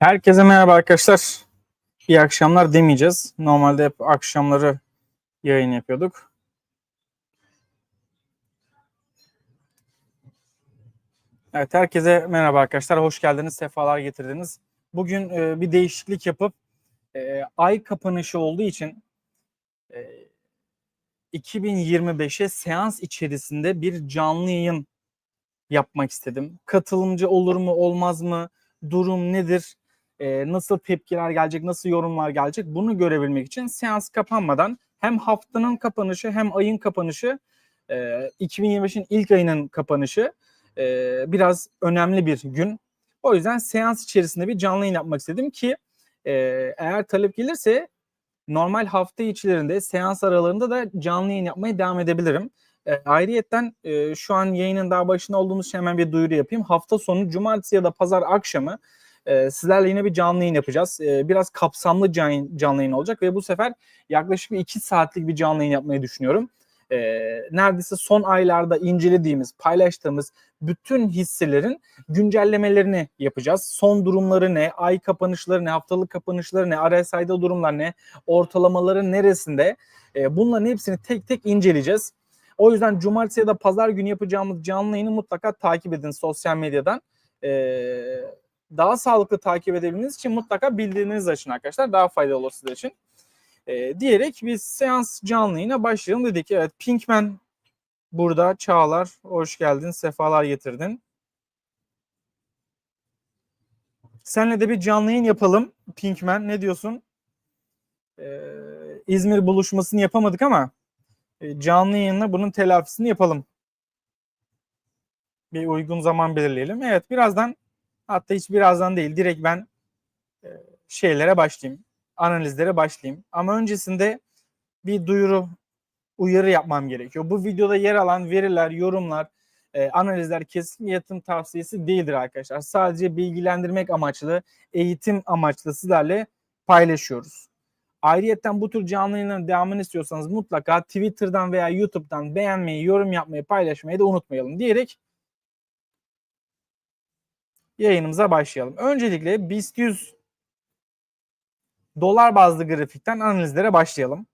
Herkese merhaba arkadaşlar. İyi akşamlar demeyeceğiz. Normalde hep akşamları yayın yapıyorduk. Evet herkese merhaba arkadaşlar. Hoş geldiniz. Sefalar getirdiniz. Bugün e, bir değişiklik yapıp e, ay kapanışı olduğu için e, 2025'e seans içerisinde bir canlı yayın yapmak istedim. Katılımcı olur mu olmaz mı? Durum nedir? e, nasıl tepkiler gelecek, nasıl yorumlar gelecek bunu görebilmek için seans kapanmadan hem haftanın kapanışı hem ayın kapanışı e, 2025'in ilk ayının kapanışı e, biraz önemli bir gün. O yüzden seans içerisinde bir canlı yayın yapmak istedim ki e, eğer talep gelirse normal hafta içlerinde seans aralarında da canlı yayın yapmaya devam edebilirim. E, ayrıyetten e, şu an yayının daha başında olduğumuz için hemen bir duyuru yapayım. Hafta sonu cumartesi ya da pazar akşamı e, sizlerle yine bir canlı yayın yapacağız. E, biraz kapsamlı can, canlı yayın olacak ve bu sefer yaklaşık bir iki saatlik bir canlı yayın yapmayı düşünüyorum. E, neredeyse son aylarda incelediğimiz, paylaştığımız bütün hisselerin güncellemelerini yapacağız. Son durumları ne, ay kapanışları ne, haftalık kapanışları ne, RSI'de durumlar ne, ortalamaları neresinde e, bunların hepsini tek tek inceleyeceğiz. O yüzden cumartesi ya da pazar günü yapacağımız canlı yayını mutlaka takip edin sosyal medyadan. Ee, daha sağlıklı takip edebilmeniz için mutlaka bildirimlerinizi açın arkadaşlar. Daha faydalı olur sizler için. Ee, diyerek biz seans canlı başlayalım dedik. Evet Pinkman burada. Çağlar hoş geldin. Sefalar getirdin. Senle de bir canlı yayın yapalım. Pinkman ne diyorsun? Ee, İzmir buluşmasını yapamadık ama e, canlı yayınla bunun telafisini yapalım. Bir uygun zaman belirleyelim. Evet birazdan hatta hiç birazdan değil direkt ben e, şeylere başlayayım. Analizlere başlayayım. Ama öncesinde bir duyuru uyarı yapmam gerekiyor. Bu videoda yer alan veriler, yorumlar, e, analizler kesin yatırım tavsiyesi değildir arkadaşlar. Sadece bilgilendirmek amaçlı, eğitim amaçlı sizlerle paylaşıyoruz. Ayrıyeten bu tür canlı yayınların devamını istiyorsanız mutlaka Twitter'dan veya YouTube'dan beğenmeyi, yorum yapmayı, paylaşmayı da unutmayalım diyerek yayınımıza başlayalım. Öncelikle BIST 100 dolar bazlı grafikten analizlere başlayalım.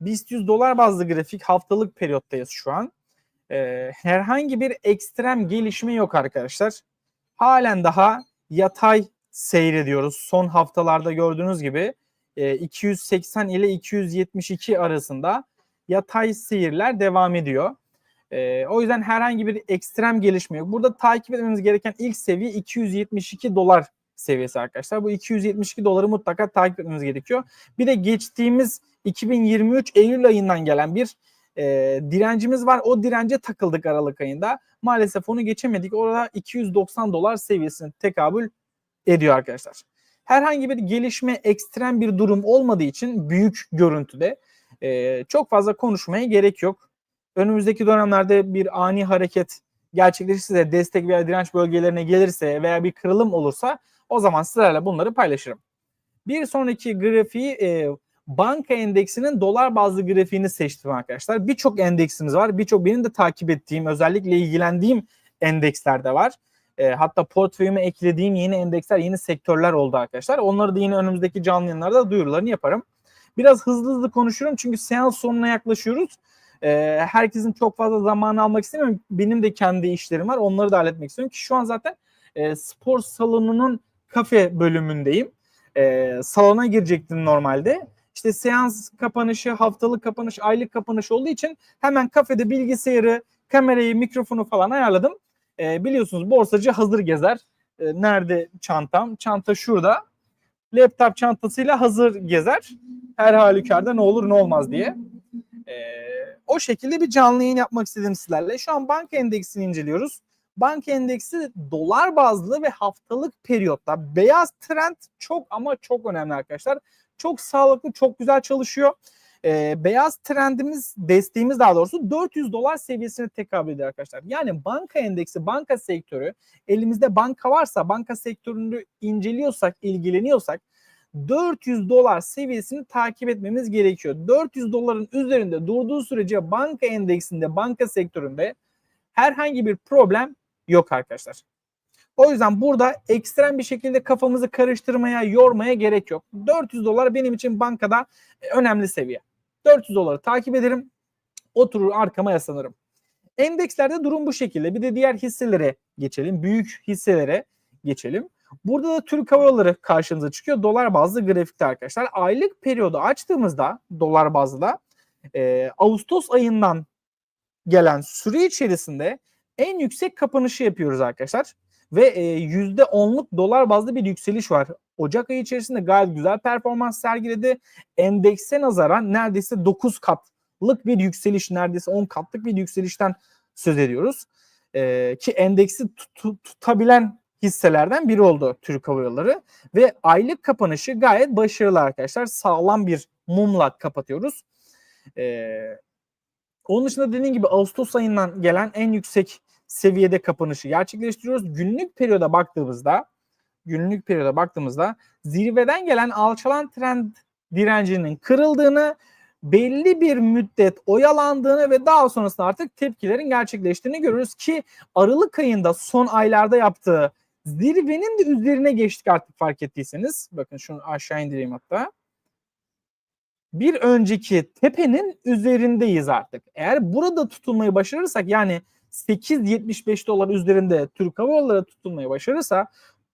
BIST 100 dolar bazlı grafik haftalık periyottayız şu an. Ee, herhangi bir ekstrem gelişme yok arkadaşlar. Halen daha yatay seyrediyoruz. Son haftalarda gördüğünüz gibi 280 ile 272 arasında yatay seyirler devam ediyor. E, o yüzden herhangi bir ekstrem gelişme yok. Burada takip etmemiz gereken ilk seviye 272 dolar seviyesi arkadaşlar. Bu 272 doları mutlaka takip etmemiz gerekiyor. Bir de geçtiğimiz 2023 Eylül ayından gelen bir e, direncimiz var. O dirence takıldık Aralık ayında. Maalesef onu geçemedik. Orada 290 dolar seviyesine tekabül ediyor arkadaşlar herhangi bir gelişme, ekstrem bir durum olmadığı için büyük görüntüde e, çok fazla konuşmaya gerek yok. Önümüzdeki dönemlerde bir ani hareket gerçekleşirse, destek veya direnç bölgelerine gelirse veya bir kırılım olursa o zaman sizlerle bunları paylaşırım. Bir sonraki grafiği e, banka endeksinin dolar bazlı grafiğini seçtim arkadaşlar. Birçok endeksimiz var. Birçok benim de takip ettiğim, özellikle ilgilendiğim endeksler de var. E, hatta portföyüme eklediğim yeni endeksler, yeni sektörler oldu arkadaşlar. Onları da yine önümüzdeki canlı yayınlarda duyurularını yaparım. Biraz hızlı hızlı konuşuyorum çünkü seans sonuna yaklaşıyoruz. E, herkesin çok fazla zamanı almak istemiyorum. Benim de kendi işlerim var. Onları da halletmek istiyorum ki şu an zaten e, spor salonunun kafe bölümündeyim. E, salona girecektim normalde. İşte seans kapanışı, haftalık kapanış, aylık kapanış olduğu için hemen kafede bilgisayarı, kamerayı, mikrofonu falan ayarladım. E, biliyorsunuz borsacı hazır gezer. E, nerede çantam? Çanta şurada. Laptop çantasıyla hazır gezer. Her halükarda ne olur ne olmaz diye. E, o şekilde bir canlı yayın yapmak istedim sizlerle. Şu an banka endeksini inceliyoruz. Banka endeksi dolar bazlı ve haftalık periyotta beyaz trend çok ama çok önemli arkadaşlar. Çok sağlıklı, çok güzel çalışıyor. e, beyaz trendimiz, desteğimiz daha doğrusu 400 dolar seviyesine tekabül ediyor arkadaşlar. Yani banka endeksi, banka sektörü, elimizde banka varsa, banka sektörünü inceliyorsak, ilgileniyorsak 400 dolar seviyesini takip etmemiz gerekiyor. 400 doların üzerinde durduğu sürece banka endeksinde, banka sektöründe herhangi bir problem yok arkadaşlar. O yüzden burada ekstrem bir şekilde kafamızı karıştırmaya, yormaya gerek yok. 400 dolar benim için bankada e, önemli seviye. 400 doları takip ederim. Oturur arkama yaslanırım. Endekslerde durum bu şekilde. Bir de diğer hisselere geçelim. Büyük hisselere geçelim. Burada da Türk Hava Yolları karşımıza çıkıyor. Dolar bazlı grafikte arkadaşlar. Aylık periyodu açtığımızda dolar bazlı e, Ağustos ayından gelen süre içerisinde en yüksek kapanışı yapıyoruz arkadaşlar. Ve e, %10'luk dolar bazlı bir yükseliş var. Ocak ayı içerisinde gayet güzel performans sergiledi. Endekse nazaran neredeyse 9 katlık bir yükseliş, neredeyse 10 katlık bir yükselişten söz ediyoruz. E, ki endeksi tut, tutabilen hisselerden biri oldu Türk Hava Yolları ve aylık kapanışı gayet başarılı arkadaşlar. Sağlam bir mumla kapatıyoruz. Ee, onun dışında dediğim gibi Ağustos ayından gelen en yüksek seviyede kapanışı gerçekleştiriyoruz. Günlük periyoda baktığımızda günlük periyoda baktığımızda zirveden gelen alçalan trend direncinin kırıldığını, belli bir müddet oyalandığını ve daha sonrasında artık tepkilerin gerçekleştiğini görürüz ki Aralık ayında son aylarda yaptığı zirvenin de üzerine geçtik artık fark ettiyseniz. Bakın şunu aşağı indireyim hatta. Bir önceki tepenin üzerindeyiz artık. Eğer burada tutulmayı başarırsak yani 8.75 dolar üzerinde Türk Hava Yolları tutulmayı başarırsa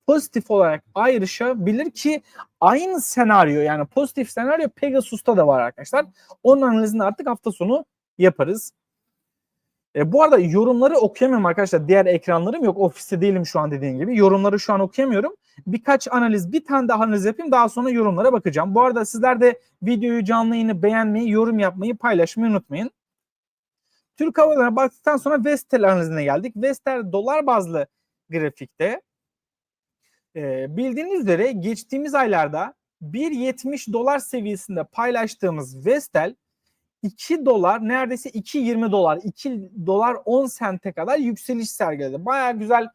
pozitif olarak ayrışabilir ki aynı senaryo yani pozitif senaryo Pegasus'ta da var arkadaşlar. Onun analizini artık hafta sonu yaparız. E, bu arada yorumları okuyamıyorum arkadaşlar. Diğer ekranlarım yok. Ofiste değilim şu an dediğim gibi. Yorumları şu an okuyamıyorum. Birkaç analiz, bir tane daha analiz yapayım. Daha sonra yorumlara bakacağım. Bu arada sizler de videoyu canlı yayını beğenmeyi, yorum yapmayı, paylaşmayı unutmayın. Türk Hava Yolları'na baktıktan sonra Vestel analizine geldik. Vestel dolar bazlı grafikte e, bildiğiniz üzere geçtiğimiz aylarda 1.70 dolar seviyesinde paylaştığımız Vestel 2 dolar neredeyse 2.20 dolar 2 dolar 10 sente kadar yükseliş sergiledi. Baya güzel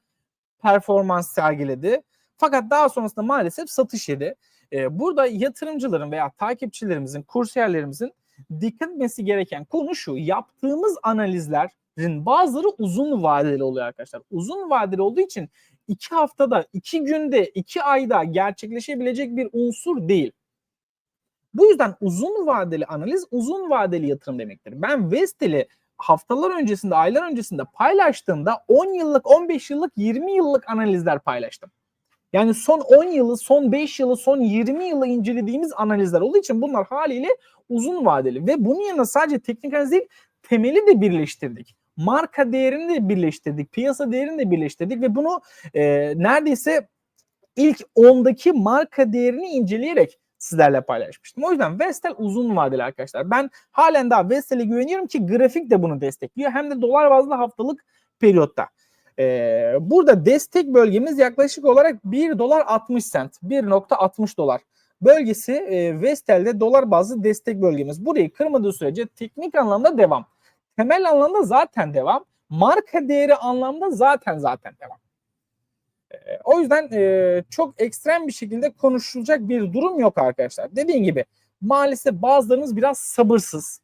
performans sergiledi. Fakat daha sonrasında maalesef satış yedi. Ee, burada yatırımcıların veya takipçilerimizin, kursiyerlerimizin dikkat etmesi gereken konu şu. Yaptığımız analizlerin bazıları uzun vadeli oluyor arkadaşlar. Uzun vadeli olduğu için iki haftada, iki günde, iki ayda gerçekleşebilecek bir unsur değil. Bu yüzden uzun vadeli analiz uzun vadeli yatırım demektir. Ben Vestel'i haftalar öncesinde, aylar öncesinde paylaştığımda 10 yıllık, 15 yıllık, 20 yıllık analizler paylaştım. Yani son 10 yılı, son 5 yılı, son 20 yılı incelediğimiz analizler olduğu için bunlar haliyle uzun vadeli. Ve bunun yanında sadece teknik analiz değil, temeli de birleştirdik. Marka değerini de birleştirdik, piyasa değerini de birleştirdik ve bunu e, neredeyse ilk 10'daki marka değerini inceleyerek sizlerle paylaşmıştım. O yüzden Vestel uzun vadeli arkadaşlar. Ben halen daha Vestel'e güveniyorum ki grafik de bunu destekliyor. Hem de dolar bazlı haftalık periyotta. Ee, burada destek bölgemiz yaklaşık olarak 1 dolar 60 sent. 1.60 dolar bölgesi e, Vestel'de dolar bazlı destek bölgemiz. Burayı kırmadığı sürece teknik anlamda devam. Temel anlamda zaten devam. Marka değeri anlamda zaten zaten devam. Ee, o yüzden e, çok ekstrem bir şekilde konuşulacak bir durum yok arkadaşlar. Dediğim gibi maalesef bazılarımız biraz sabırsız.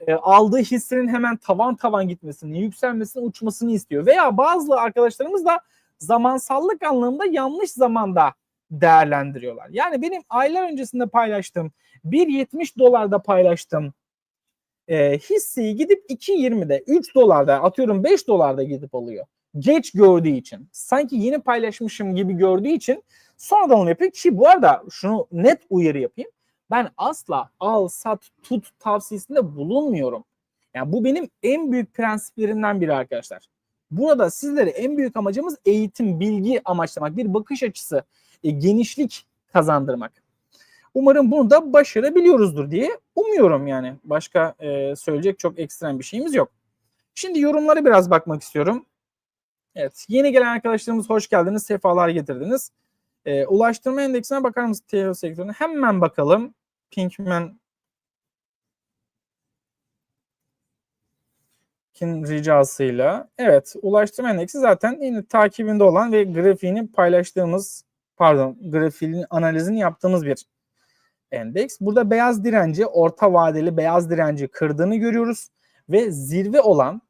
E, aldığı hissenin hemen tavan tavan gitmesini, yükselmesini, uçmasını istiyor. Veya bazı arkadaşlarımız da zamansallık anlamında yanlış zamanda değerlendiriyorlar. Yani benim aylar öncesinde paylaştığım 1.70 dolarda paylaştığım e, hisseyi gidip 2.20'de 3 dolarda atıyorum 5 dolarda gidip alıyor geç gördüğü için sanki yeni paylaşmışım gibi gördüğü için sonradan onu yapıyor ki bu arada şunu net uyarı yapayım. Ben asla al sat tut tavsiyesinde bulunmuyorum. Yani bu benim en büyük prensiplerimden biri arkadaşlar. Burada sizlere en büyük amacımız eğitim, bilgi amaçlamak, bir bakış açısı, e, genişlik kazandırmak. Umarım bunu da başarabiliyoruzdur diye umuyorum yani. Başka e, söyleyecek çok ekstrem bir şeyimiz yok. Şimdi yorumlara biraz bakmak istiyorum. Evet. Yeni gelen arkadaşlarımız hoş geldiniz. Sefalar getirdiniz. E, ulaştırma endeksine bakar mısınız TEO sektörüne? Hemen bakalım. Pinkman ricasıyla. Evet. Ulaştırma endeksi zaten yine takibinde olan ve grafiğini paylaştığımız pardon grafiğin analizini yaptığımız bir endeks. Burada beyaz direnci orta vadeli beyaz direnci kırdığını görüyoruz ve zirve olan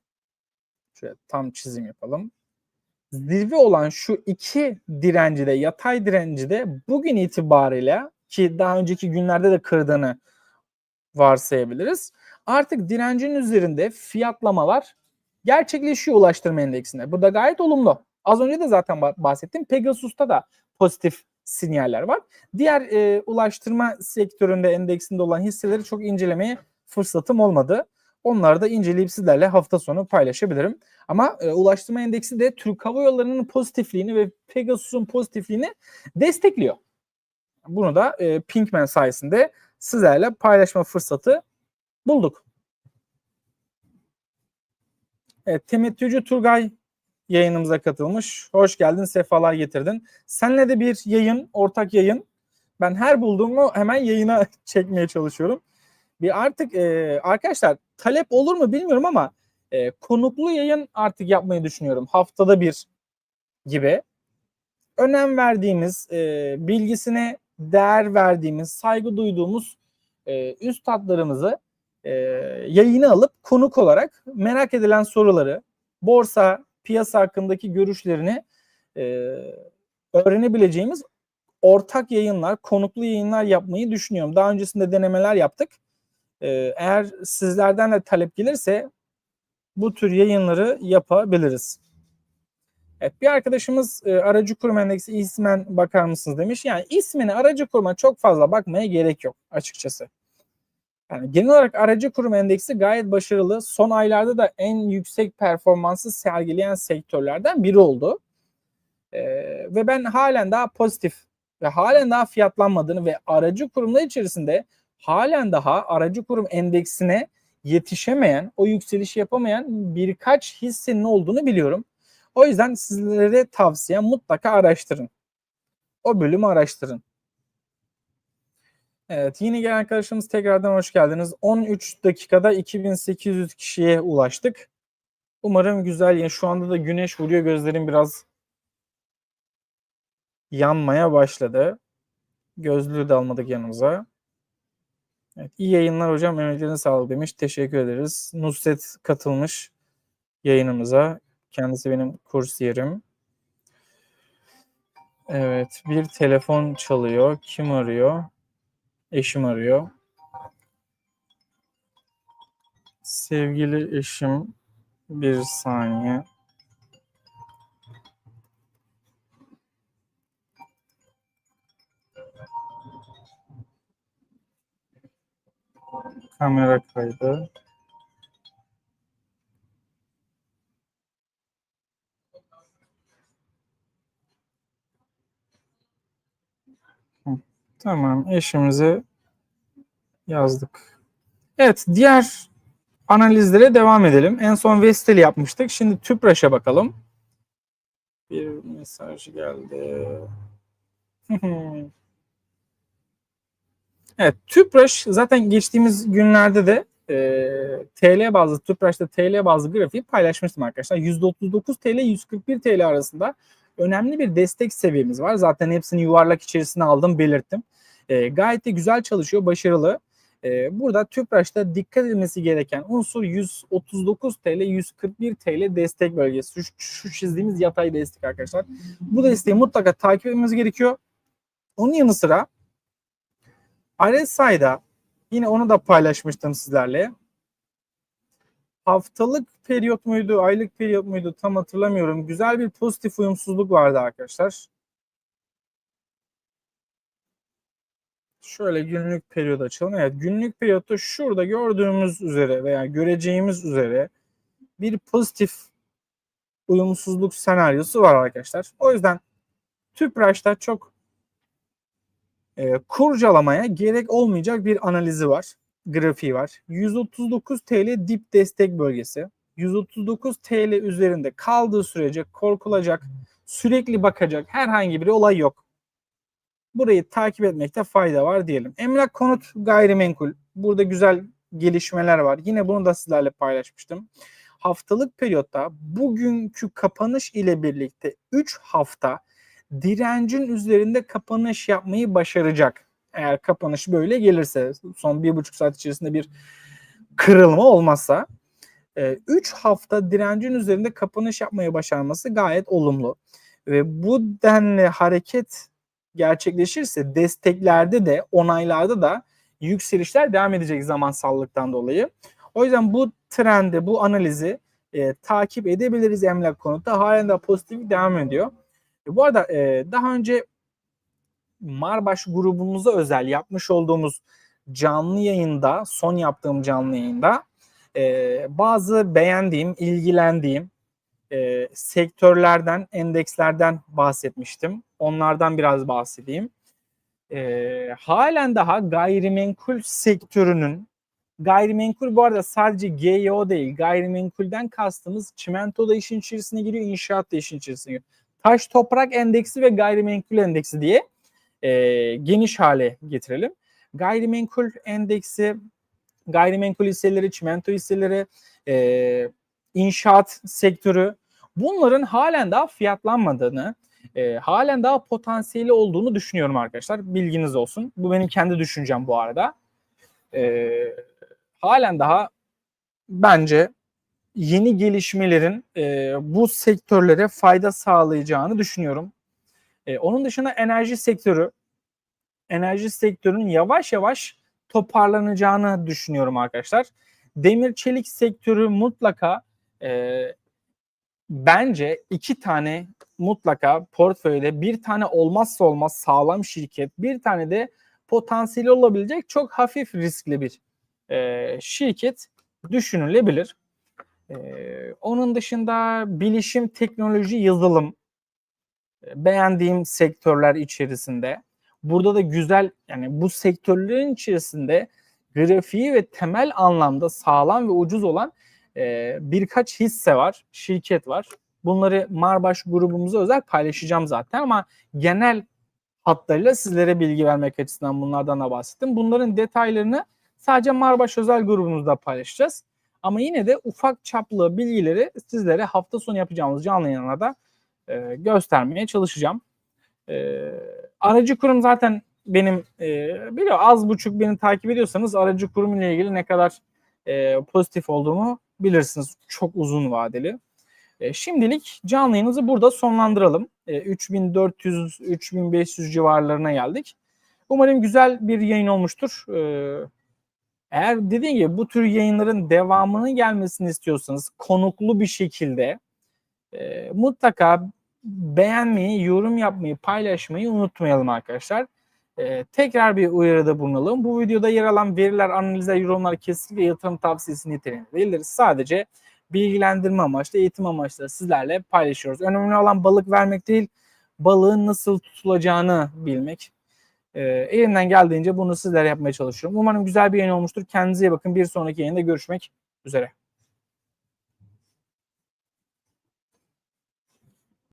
şöyle tam çizim yapalım. Zirve olan şu iki direnci de yatay direnci de bugün itibariyle ki daha önceki günlerde de kırdığını varsayabiliriz. Artık direncin üzerinde fiyatlamalar gerçekleşiyor ulaştırma endeksinde. Bu da gayet olumlu. Az önce de zaten bahsettim. Pegasus'ta da pozitif sinyaller var. Diğer e, ulaştırma sektöründe endeksinde olan hisseleri çok incelemeye fırsatım olmadı. Onları da inceleyip sizlerle hafta sonu paylaşabilirim. Ama e, ulaştırma endeksi de Türk Hava Yolları'nın pozitifliğini ve Pegasus'un pozitifliğini destekliyor. Bunu da e, Pinkman sayesinde sizlerle paylaşma fırsatı bulduk. Evet, temettücü Turgay yayınımıza katılmış. Hoş geldin, sefalar getirdin. Senle de bir yayın, ortak yayın. Ben her bulduğumu hemen yayına çekmeye çalışıyorum. Bir artık e, arkadaşlar talep olur mu bilmiyorum ama e, konuklu yayın artık yapmayı düşünüyorum. Haftada bir gibi. Önem verdiğimiz, e, bilgisine değer verdiğimiz, saygı duyduğumuz e, üstadlarımızı e, yayını alıp konuk olarak merak edilen soruları, borsa, piyasa hakkındaki görüşlerini e, öğrenebileceğimiz ortak yayınlar, konuklu yayınlar yapmayı düşünüyorum. Daha öncesinde denemeler yaptık. E, eğer sizlerden de talep gelirse bu tür yayınları yapabiliriz. Evet bir arkadaşımız e, aracı kurum endeksi ismen bakar mısınız demiş. Yani ismini aracı kuruma çok fazla bakmaya gerek yok açıkçası. Yani genel olarak aracı kurum endeksi gayet başarılı. Son aylarda da en yüksek performansı sergileyen sektörlerden biri oldu. Ee, ve ben halen daha pozitif ve halen daha fiyatlanmadığını ve aracı kurumlar içerisinde halen daha aracı kurum endeksine yetişemeyen, o yükselişi yapamayan birkaç hissenin olduğunu biliyorum. O yüzden sizlere tavsiyem mutlaka araştırın. O bölümü araştırın. Evet yeni gelen arkadaşımız tekrardan hoş geldiniz. 13 dakikada 2800 kişiye ulaştık. Umarım güzel. Yani şu anda da güneş vuruyor. Gözlerim biraz yanmaya başladı. Gözlüğü de almadık yanımıza. Evet, iyi yayınlar hocam. Emeklerine sağlık demiş. Teşekkür ederiz. Nusret katılmış yayınımıza. Kendisi benim kursiyerim. Evet, bir telefon çalıyor. Kim arıyor? Eşim arıyor. Sevgili eşim bir saniye. Kamera kaydı. Tamam eşimize yazdık. Evet diğer analizlere devam edelim. En son Vestel'i yapmıştık. Şimdi Tüpraş'a bakalım. Bir mesaj geldi. evet Tüpraş zaten geçtiğimiz günlerde de e, TL bazlı Tüpraş'ta TL bazlı grafiği paylaşmıştım arkadaşlar. %39 TL 141 TL arasında önemli bir destek seviyemiz var. Zaten hepsini yuvarlak içerisine aldım belirttim. E, gayet de güzel çalışıyor, başarılı. E, burada Tüpraş'ta dikkat edilmesi gereken unsur 139 TL, 141 TL destek bölgesi. Şu, şu çizdiğimiz yatay destek arkadaşlar. Bu desteği mutlaka takip etmemiz gerekiyor. Onun yanı sıra RSI'da yine onu da paylaşmıştım sizlerle. Haftalık periyot muydu, aylık periyot muydu tam hatırlamıyorum. Güzel bir pozitif uyumsuzluk vardı arkadaşlar. Şöyle günlük periyot açalım. Evet günlük periyotta şurada gördüğümüz üzere veya göreceğimiz üzere bir pozitif uyumsuzluk senaryosu var arkadaşlar. O yüzden Tüpraş'ta çok e, kurcalamaya gerek olmayacak bir analizi var. Grafiği var. 139 TL dip destek bölgesi. 139 TL üzerinde kaldığı sürece korkulacak, sürekli bakacak herhangi bir olay yok burayı takip etmekte fayda var diyelim. Emlak konut gayrimenkul. Burada güzel gelişmeler var. Yine bunu da sizlerle paylaşmıştım. haftalık periyotta bugünkü kapanış ile birlikte 3 hafta direncin üzerinde kapanış yapmayı başaracak. Eğer kapanış böyle gelirse son bir buçuk saat içerisinde bir kırılma olmazsa 3 hafta direncin üzerinde kapanış yapmayı başarması gayet olumlu. Ve bu denli hareket gerçekleşirse desteklerde de onaylarda da yükselişler devam edecek zamansallıktan dolayı. O yüzden bu trendi, bu analizi e, takip edebiliriz emlak konutta. Halen de pozitif devam ediyor. E, bu arada e, daha önce Marbaş grubumuza özel yapmış olduğumuz canlı yayında, son yaptığım canlı yayında e, bazı beğendiğim, ilgilendiğim e, sektörlerden, endekslerden bahsetmiştim. Onlardan biraz bahsedeyim. E, halen daha gayrimenkul sektörünün Gayrimenkul bu arada sadece GYO değil. Gayrimenkulden kastımız çimento da işin içerisine giriyor, inşaat da işin içerisine giriyor. Taş toprak endeksi ve gayrimenkul endeksi diye e, geniş hale getirelim. Gayrimenkul endeksi, gayrimenkul hisseleri, çimento hisseleri, e, inşaat sektörü bunların halen daha fiyatlanmadığını, e, halen daha potansiyeli olduğunu düşünüyorum arkadaşlar. Bilginiz olsun. Bu benim kendi düşüncem bu arada. E, halen daha bence yeni gelişmelerin e, bu sektörlere fayda sağlayacağını düşünüyorum. E, onun dışında enerji sektörü, enerji sektörünün yavaş yavaş toparlanacağını düşünüyorum arkadaşlar. Demir çelik sektörü mutlaka e, bence iki tane mutlaka portföyde bir tane olmazsa olmaz sağlam şirket, bir tane de potansiyeli olabilecek çok hafif riskli bir e, şirket düşünülebilir. E, onun dışında bilişim, teknoloji, yazılım beğendiğim sektörler içerisinde. Burada da güzel yani bu sektörlerin içerisinde grafiği ve temel anlamda sağlam ve ucuz olan e, birkaç hisse var, şirket var. Bunları Marbaş grubumuza özel paylaşacağım zaten ama genel hatlarıyla sizlere bilgi vermek açısından bunlardan da bahsettim. Bunların detaylarını sadece Marbaş özel grubumuzda paylaşacağız. Ama yine de ufak çaplı bilgileri sizlere hafta sonu yapacağımız canlı yayınlarda e, göstermeye çalışacağım. E, aracı kurum zaten benim e, biliyor az buçuk beni takip ediyorsanız aracı kurum ile ilgili ne kadar e, pozitif olduğumu bilirsiniz. Çok uzun vadeli. E, şimdilik canlı yayınımızı burada sonlandıralım. E, 3400-3500 civarlarına geldik. Umarım güzel bir yayın olmuştur. E, eğer dediğim gibi bu tür yayınların devamının gelmesini istiyorsanız konuklu bir şekilde e, mutlaka beğenmeyi, yorum yapmayı, paylaşmayı unutmayalım arkadaşlar. E, tekrar bir uyarıda bulunalım. Bu videoda yer alan veriler, analizler, yorumlar kesinlikle yatırım tavsiyesi niteliğinde değildir. Sadece bilgilendirme amaçlı, eğitim amaçlı sizlerle paylaşıyoruz. Önemli olan balık vermek değil, balığın nasıl tutulacağını bilmek. E, elimden geldiğince bunu sizlere yapmaya çalışıyorum. Umarım güzel bir yayın olmuştur. Kendinize iyi bakın. Bir sonraki yayında görüşmek üzere.